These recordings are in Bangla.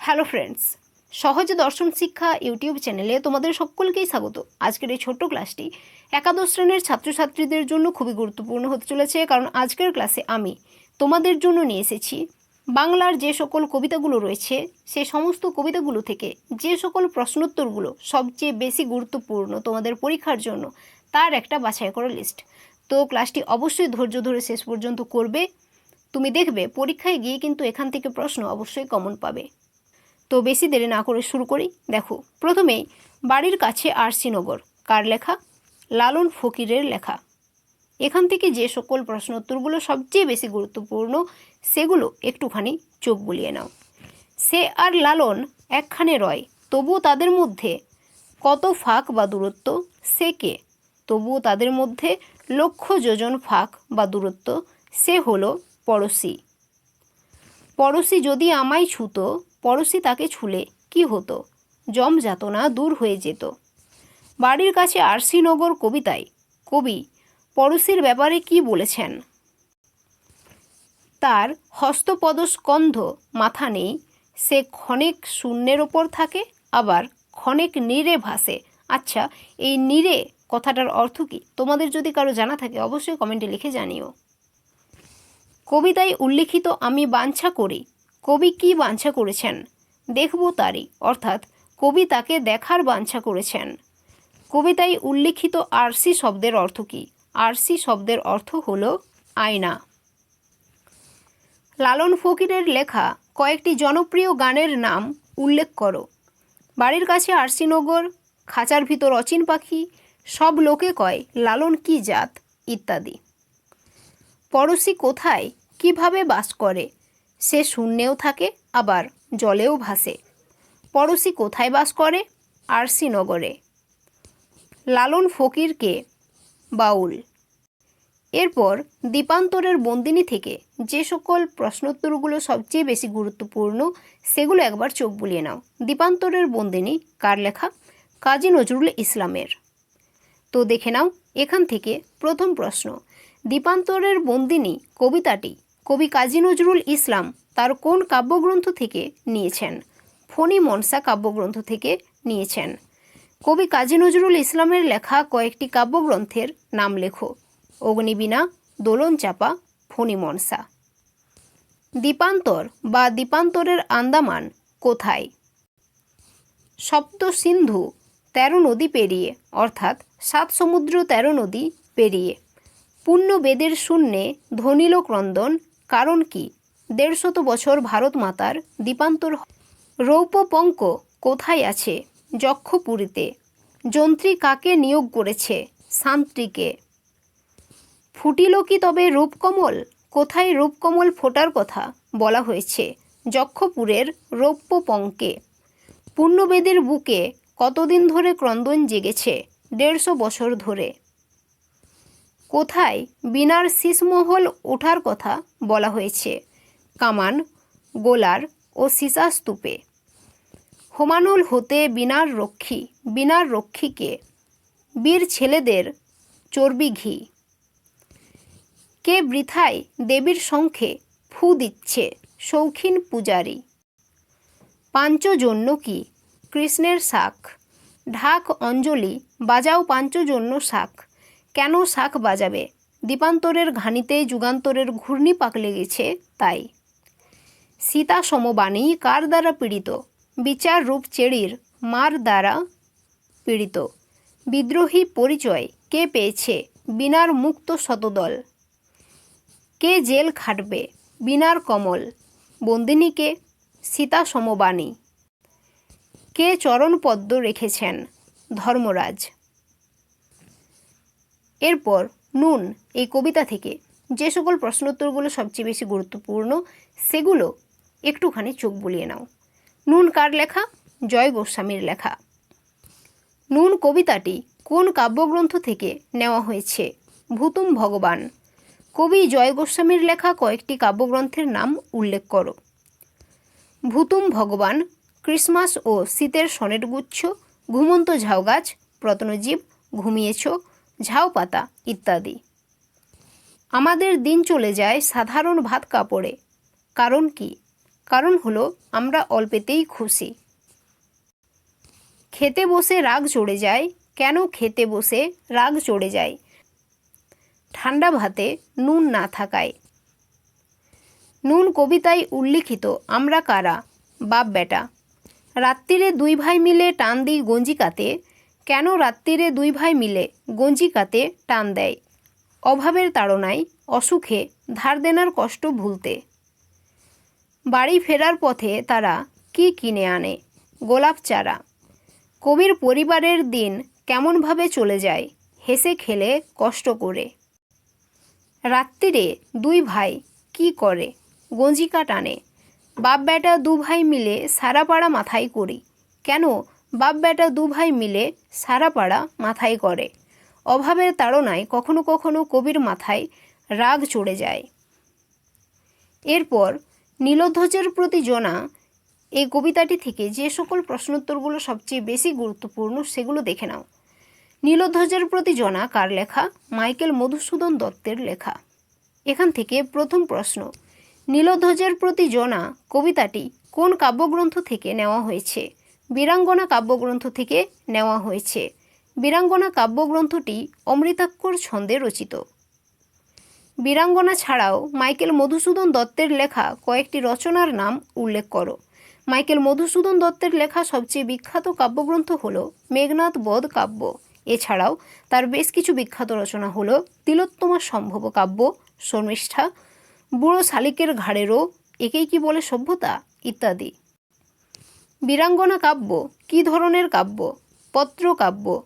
হ্যালো ফ্রেন্ডস সহজ দর্শন শিক্ষা ইউটিউব চ্যানেলে তোমাদের সকলকেই স্বাগত। আজকের এই ছোট্ট ক্লাসটি একাদশ শ্রেণির ছাত্রছাত্রীদের জন্য খুবই গুরুত্বপূর্ণ হতে চলেছে, কারণ আজকের ক্লাসে আমি তোমাদের জন্য নিয়ে এসেছি বাংলার যে সকল কবিতাগুলো রয়েছে, সে সমস্ত কবিতাগুলো থেকে যে সকল প্রশ্নোত্তরগুলো সবচেয়ে বেশি গুরুত্বপূর্ণ তোমাদের পরীক্ষার জন্য, তার একটা বাছাই করা লিস্ট তো ক্লাসটি অবশ্যই ধৈর্য ধরে শেষ পর্যন্ত করবে। তুমি দেখবে পরীক্ষায় গিয়ে কিন্তু এখান থেকে প্রশ্ন অবশ্যই কমন পাবে। তো বেশি দেরি না করে শুরু করি। দেখো, প্রথমেই বাড়ির কাছে আরসিনগর কার লেখা? লালন ফকিরের লেখা। এখান থেকে যে সকল প্রশ্নোত্তরগুলো সবচেয়ে বেশি গুরুত্বপূর্ণ, সেগুলো একটুখানি চোখ বুলিয়ে নাও। সে আর লালন একখানে রয়, তবুও তাদের মধ্যে কত ফাঁক বা দূরত্ব? সে কে? তবুও তাদের মধ্যে লক্ষ যোজন ফাঁক বা দূরত্ব? সে হলো পড়শি। পড়শি যদি আমায় ছুতো পড়শি তাকে ছুলে, কি হতো? জম যাতনা দূর হয়ে যেত। বাড়ির কাছে আরসিনগর কবিতায়, কবি, পড়শির ব্যাপারে কি বলেছেন? তার হস্তপদস্কন্ধ মাথা নেই, সে ক্ষণেক শূন্যের ওপর থাকে, আবার ক্ষণেক নীরে ভাসে। আচ্ছা এই নীরে কথাটার অর্থ কী? তোমাদের যদি কারও জানা থাকে, অবশ্যই কমেন্টে লিখে জানিও। কবিতায় উল্লিখিত, আমি বাঞ্ছা করি কবি কি বাঞ্ছা করেছেন? দেখব তারই। অর্থাৎ কবি তাকে দেখার বাঞ্ছা করেছেন। কবিতায় উল্লিখিত আরসি শব্দের অর্থ কী? আরসি শব্দের অর্থ হল আয়না। লালন ফকিরের লেখা কয়েকটি জনপ্রিয় গানের নাম উল্লেখ করো। বাড়ির কাছে আরসিনগর খাঁচার ভিতর অচিন পাখি, সব লোকে কয় লালন কি জাত, ইত্যাদি। পড়শি কোথায়, কীভাবে বাস করে সে শূন্যেও থাকে, আবার জলেও ভাসে। পড়শি কোথায় বাস করে? আরসি নগরে। লালন ফকিরকে বাউল। এরপর দীপান্তরের বন্দিনী থেকে যে সকল প্রশ্নোত্তরগুলো সবচেয়ে বেশি গুরুত্বপূর্ণ, সেগুলো একবার চোখ বুলিয়ে নাও। দীপান্তরের বন্দিনী কার লেখা? কাজী নজরুল ইসলামের। তো দেখে নাও, এখান থেকে প্রথম প্রশ্ন। দীপান্তরের বন্দিনী কবিতাটি কবি কাজী নজরুল ইসলাম তার কোন কাব্যগ্রন্থ থেকে নিয়েছেন? ফণি মনসা কাব্যগ্রন্থ থেকে নিয়েছেন। কবি কাজী নজরুল ইসলামের লেখা কয়েকটি কাব্যগ্রন্থের নাম লেখো। অগ্নিবীণা, দোলন চাপা, ফণি মনসা। দ্বীপান্তর বা দ্বীপান্তরের আন্দামান কোথায়? সপ্ত সিন্ধু তেরো নদী পেরিয়ে, অর্থাৎ সাত সমুদ্র তেরো নদী পেরিয়ে। পূর্ণ বেদের শূন্যে ধ্বনিল ক্রন্দন কারণ কি? দেড়শত বছর ভারত মাতার দীপান্তর রৌপ্য পঙ্ক কোথায় আছে? যক্ষপুরীতে। যন্ত্রী কাকে নিয়োগ করেছে? শান্ত্রীকে ফুটিল কি তবে রূপকমল? কোথায় রূপকমল ফোটার কথা বলা হয়েছে? যক্ষপুরের রৌপ্য পঙ্কে পূর্ণবেদের বুকে কতদিন ধরে ক্রন্দন জেগেছে? দেড়শো বছর ধরে। কোথায় বিনার শীষমহল ওঠার কথা বলা হয়েছে। কামান, গোলার ও সীসা স্তূপে। হোমানুল হতে বিনার রক্ষী, বিনার রক্ষীকে। বীর ছেলেদের চর্বি ঘি। কে বৃথায় দেবীর শঙ্খে ফু দিচ্ছে শৌখিন পূজারী। পাঞ্চজন্য কি কৃষ্ণের শাক ঢাক অঞ্জলি বাজাও পাঞ্চজন্য শাক কেন শাক বাজাবে? দীপান্তরের ঘানিতে যুগান্তরের ঘূর্ণি পাক লেগেছে তাই। সীতা সমবাণী কার দ্বারা পীড়িত? বিচার রূপ চেড়ির মার দ্বারা পীড়িত। বিদ্রোহী পরিচয় কে পেয়েছে? বিনার মুক্ত শতদল। কে জেল খাটবে? বিনার কমল। বন্দিনীকে সীতা সমবাণী। কে চরণপদ্ম রেখেছেন ধর্মরাজ? এরপর নুন এই কবিতা থেকে যে সকল প্রশ্নোত্তরগুলো সবচেয়ে বেশি গুরুত্বপূর্ণ, সেগুলো একটুখানি চোখ বুলিয়ে নাও। নুন কার লেখা? জয় গোস্বামীর লেখা। নুন কবিতাটি কোন কাব্যগ্রন্থ থেকে নেওয়া হয়েছে? ভূতুম ভগবান। কবি জয় গোস্বামীর লেখা কয়েকটি কাব্যগ্রন্থের নাম উল্লেখ করো। ভূতুম ভগবান, ক্রিসমাস ও শীতের সনেটগুচ্ছ ঘুমন্ত ঝাউ গাছ প্রত্নজীব, ঘুমিয়েছ ঝাউ পাতা ইত্যাদি। আমাদের দিন চলে যায় সাধারণ ভাত কাপড়ে। কারণ কি? কারণ হলো আমরা অল্পেতেই খুশি। খেতে বসে রাগ চড়ে যায়, কেন খেতে বসে রাগ চড়ে যায়? ঠান্ডা ভাতে নুন না থাকায়। নুন কবিতায় উল্লিখিত, আমরা কারা? বাপ বেটা রাত্রিরে দুই ভাই মিলে টান দিই গঞ্জিকাতে কেন রাত্রিরে দুই ভাই মিলে গঞ্জিকাতে টান দেয়? অভাবের তাড়নায়, অসুখে ধার দেনার কষ্ট ভুলতে। বাড়ি ফেরার পথে তারা কি কিনে আনে? গোলাপ চারা। কবির পরিবারের দিন কেমনভাবে চলে যায়, হেসে খেলে কষ্ট করে। রাত্রিরে দুই ভাই কি করে? গঞ্জিকা টানে। বাপ বেটা দু ভাই মিলে সারা পাড়া মাথায় করি। কেন বাপ বেটা দু ভাই মিলে সারা পাড়া মাথায় করে। অভাবের তাড়নায় কখনো কখনো কবির মাথায় রাগ চড়ে যায়। এরপর নীলধ্বজের প্রতি জনা এই কবিতাটি থেকে যে সকল প্রশ্নোত্তরগুলো সবচেয়ে বেশি গুরুত্বপূর্ণ সেগুলো দেখে নাও। নীলধ্বজের প্রতি জনা কার লেখা? মাইকেল মধুসূদন দত্তের লেখা। এখান থেকে প্রথম প্রশ্ন, নীলধ্বজের প্রতি জনা কবিতাটি কোন কাব্যগ্রন্থ থেকে নেওয়া হয়েছে? বীরাঙ্গনা কাব্যগ্রন্থ থেকে নেওয়া হয়েছে। বীরাঙ্গনা কাব্যগ্রন্থটি অমৃতাক্ষর ছন্দে রচিত। বীরাঙ্গনা ছাড়াও মাইকেল মধুসূদন দত্তের লেখা কয়েকটি রচনার নাম উল্লেখ করো। মাইকেল মধুসূদন দত্তের লেখা সবচেয়ে বিখ্যাত কাব্যগ্রন্থ হল মেঘনাথ বধ কাব্য। এছাড়াও তার বেশ কিছু বিখ্যাত রচনা হল তিলোত্তমা সম্ভব কাব্য, শর্মিষ্ঠা, বুড়ো শালিকের ঘাড়েরও একেই কি বলে সভ্যতা, ইত্যাদি। বীরাঙ্গনা কাব্য, কী ধরনের কাব্য? পত্র কাব্য।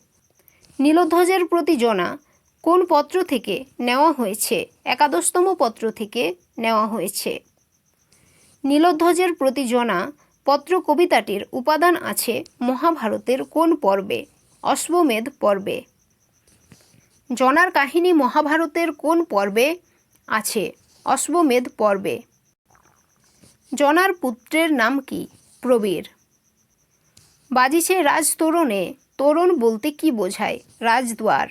নীলধ্বজের প্রতি জনা কোন পত্র থেকে নেওয়া হয়েছে? একাদশতম পত্র থেকে নেওয়া হয়েছে। নীলধ্বজের প্রতি জনা পত্র কবিতাটির উপাদান আছে মহাভারতের কোন পর্বে? অশ্বমেধ পর্বে। জনার কাহিনী মহাভারতের কোন পর্বে? আছে অশ্বমেধ পর্বে। জনার পুত্রের নাম কি? প্রবীর। বাজিছে রাজতোরণে তোরণ। বলতে কি বোঝায়? রাজদুয়ার।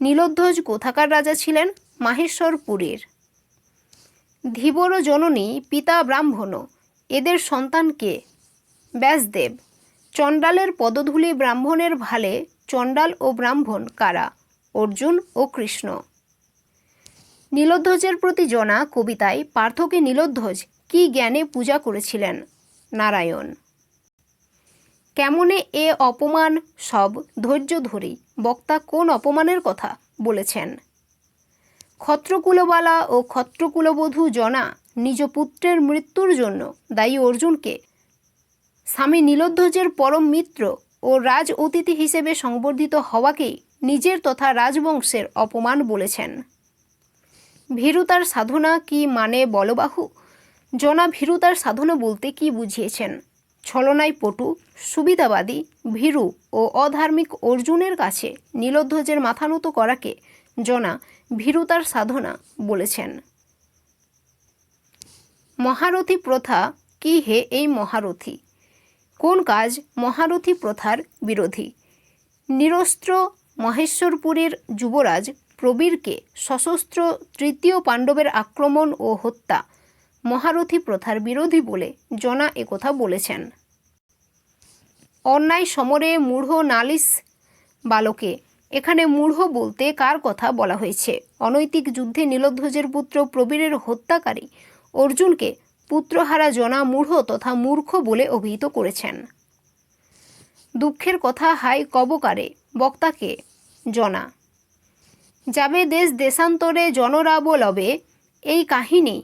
নীলধ্বজ কোথাকার রাজা ছিলেন? মাহেশ্বরপুরীর। ধীবর জননী পিতা ব্রাহ্মণ। এদের সন্তানকে ব্যাসদেব। চণ্ডালের পদধূলি ব্রাহ্মণের ভালে চণ্ডাল ও ব্রাহ্মণ কারা? অর্জুন ও কৃষ্ণ। নীলধ্বজের প্রতি জনা কবিতায় পার্থকে নীলধ্বজ কি জ্ঞানে পূজা করেছিলেন? নারায়ণ। কেমনে এ অপমান সব ধৈর্য ধরি বক্তা কোন অপমানের কথা বলেছেন? ক্ষত্রকুলবালা ও ক্ষত্রকুলবধূ জনা নিজ পুত্রের মৃত্যুর জন্য দায়ী অর্জুনকে স্বামী নীলধ্বজের পরম মিত্র ও রাজ অতিথি হিসেবে সংবর্ধিত হওয়াকেই নিজের তথা রাজবংশের অপমান বলেছেন। ভীরুতার সাধনা কি মানে বলবাহু? জনা ভীরুতার সাধনা বলতে কি বুঝিয়েছেন? ছলনায় পটু, সুবিধাবাদী, ভীরু ও অধার্মিক অর্জুনের কাছে নীলধ্বজের মাথা নত করাকে জনা ভীরুতার সাধনা বলেছেন। মহারথী প্রথা, কি হে এই মহারথী? কোন কাজ মহারথী প্রথার বিরোধী? নিরস্ত্র মহেশ্বরপুরের যুবরাজ প্রবীরকে সশস্ত্র তৃতীয় পাণ্ডবের আক্রমণ ও হত্যা মহারথী প্রথার বিরোধী বলে জনা একথা বলেছেন। অন্যায় সমরে মূঢ় নালিশ বালকে, এখানে মূঢ় বলতে কার কথা বলা হয়েছে? অনৈতিক যুদ্ধে নীলধ্বজের পুত্র প্রবীরের হত্যাকারী অর্জুনকে পুত্রহারা জনা মূঢ় তথা মূর্খ বলে অভিহিত করেছেন। দুঃখের কথা হাই কবকারে, বক্তাকে জনা। যাবে দেশ দেশান্তরে জনরাব লবে এই কাহিনী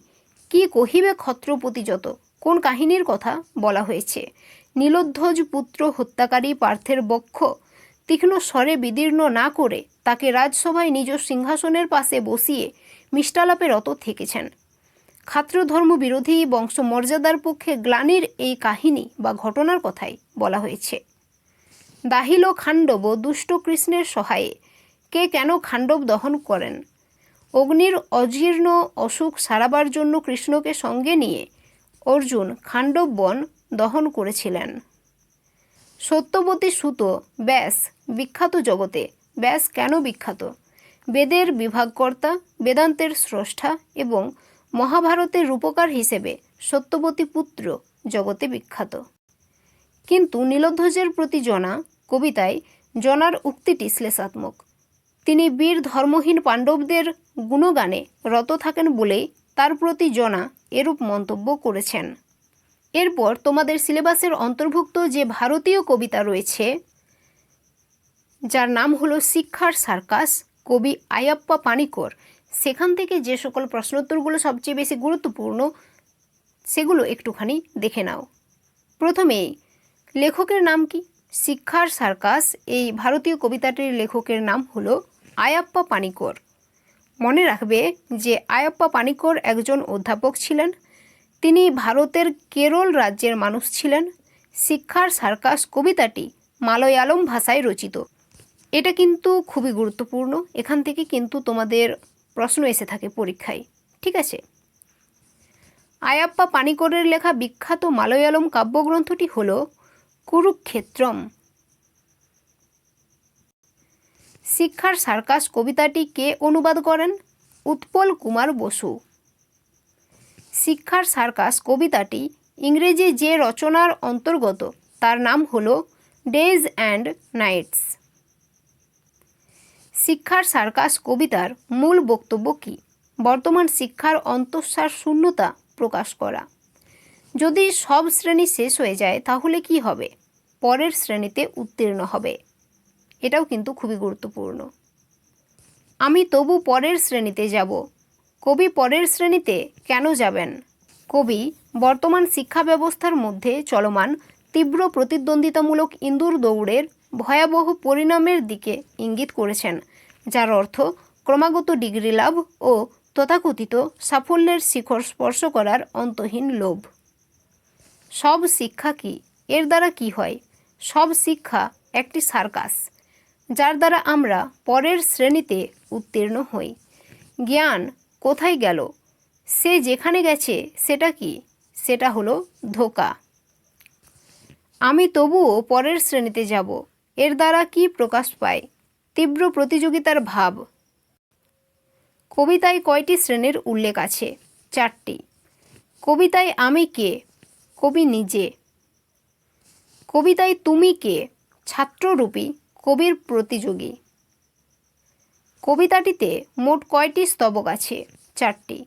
কি কহিবে ক্ষত্রপতি যত? কোন কাহিনীর কথা বলা হয়েছে? নীলধ্বজ পুত্র হত্যাকারী পার্থের বক্ষ তীক্ষ্ণ স্বরে বিদীর্ণ না করে তাকে রাজসভায় নিজ সিংহাসনের পাশে বসিয়ে মিষ্টালাপে রত থেকেছেন। খাত্রধর্ম বিরোধী বংশ মর্যাদার পক্ষে গ্লানির এই কাহিনী বা ঘটনার কথাই বলা হয়েছে। দাহিল খাণ্ডব দুষ্ট কৃষ্ণের সহায়ে কে কেন খাণ্ডব দহন করেন? অগ্নির অজীর্ণ অসুখ সারাবার জন্য কৃষ্ণকে সঙ্গে নিয়ে অর্জুন খাণ্ডব বন দহন করেছিলেন। সত্যবতী সুত, ব্যাস, বিখ্যাত জগতে, ব্যাস কেন বিখ্যাত? বেদের বিভাগকর্তা, বেদান্তের স্রষ্টা এবং মহাভারতের রূপকার হিসেবে সত্যবতী পুত্র জগতে বিখ্যাত। কিন্তু নীলধ্বজের প্রতি জনা কবিতায় জনার উক্তিটি শ্লেষাত্মক। তিনি বীর ধর্মহীন পাণ্ডবদের গুণগানে রত থাকেন বলেই তার প্রতি জনা এরূপ মন্তব্য করেছেন। এরপর তোমাদের সিলেবাসের অন্তর্ভুক্ত যে ভারতীয় কবিতা রয়েছে, যার নাম হলো শিক্ষার সার্কাস, কবি আয়াপ্পা পানিকর, সেখান থেকে যে সকল প্রশ্নোত্তরগুলো সবচেয়ে বেশি গুরুত্বপূর্ণ, সেগুলো একটুখানি দেখে নাও। প্রথমেই, লেখকের নাম কি? শিক্ষার সার্কাস, এই ভারতীয় কবিতাটির লেখকের নাম হলো আয়াপ্পা পানিকর। মনে রাখবে যে আয়াপ্পা পানিকর একজন অধ্যাপক ছিলেন। তিনি ভারতের কেরল রাজ্যের মানুষ ছিলেন। শিক্ষার সার্কাস কবিতাটি মালয়ালম ভাষায় রচিত। এটা কিন্তু খুবই গুরুত্বপূর্ণ। এখান থেকে কিন্তু তোমাদের প্রশ্ন এসে থাকে পরীক্ষায়। ঠিক আছে? আয়াপ্পা পানিকরের লেখা বিখ্যাত মালয়ালম কাব্যগ্রন্থটি হল কুরুক্ষেত্রম। শিক্ষার সার্কাস কবিতাটি কে অনুবাদ করেন উৎপল কুমার বসু। শিক্ষার সার্কাস কবিতাটি ইংরেজি যে রচনার অন্তর্গত, তার নাম হল ডেজ অ্যান্ড নাইটস। শিক্ষার সার্কাস কবিতার মূল বক্তব্য কী? বর্তমান শিক্ষার অন্তঃসার শূন্যতা প্রকাশ করা। যদি সব শ্রেণি শেষ হয়ে যায়, তাহলে কি হবে? পরের শ্রেণীতে উত্তীর্ণ হবে। এটাও কিন্তু খুবই গুরুত্বপূর্ণ। আমি তবু পরের শ্রেণীতে যাব। কবি পরের শ্রেণীতে কেন যাবেন? কবি বর্তমান শিক্ষা ব্যবস্থার মধ্যে চলমান তীব্র প্রতিদ্বন্দ্বিতামূলক ইন্দুর দৌড়ের ভয়াবহ পরিণামের দিকে ইঙ্গিত করেছেন, যার অর্থ ক্রমাগত ডিগ্রি লাভ ও তথাকথিত সাফল্যের শিখর স্পর্শ করার অন্তহীন লোভ। সব শিক্ষা কি? এর দ্বারা কি হয়? সব শিক্ষা একটি সার্কাস। যার দ্বারা আমরা পরের শ্রেণীতে উত্তীর্ণ হই। জ্ঞান কোথায় গেল? সে যেখানে গেছে, সেটা কি? সেটা হলো ধোকা। আমি তবুও পরের শ্রেণীতে যাব। এর দ্বারা কি প্রকাশ পায়? তীব্র প্রতিযোগিতার ভাব। কবিতায় কয়টি শ্রেণির উল্লেখ আছে? চারটি। কবিতায় আমি কে? কবি নিজে। কবিতায় তুমি কে? ছাত্ররূপী। কবির প্রতিযোগী। কবিতাটিতে মোট কয়টি স্তবক আছে? চারটি।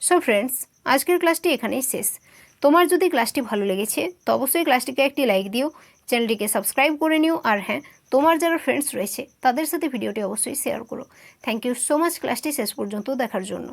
সো ফ্রেন্ডস আজকের ক্লাসটি এখানেই শেষ। তোমার যদি ক্লাসটি ভালো লেগেছে, তো অবশ্যই ক্লাসটিকে একটি লাইক দিও, চ্যানেলটিকে সাবস্ক্রাইব করে নিও, আর হ্যাঁ তোমার যারা ফ্রেন্ডস রয়েছে, তাদের সাথে ভিডিওটি অবশ্যই শেয়ার করো। থ্যাংক ইউ সো মাচ ক্লাসটি শেষ পর্যন্ত দেখার জন্য।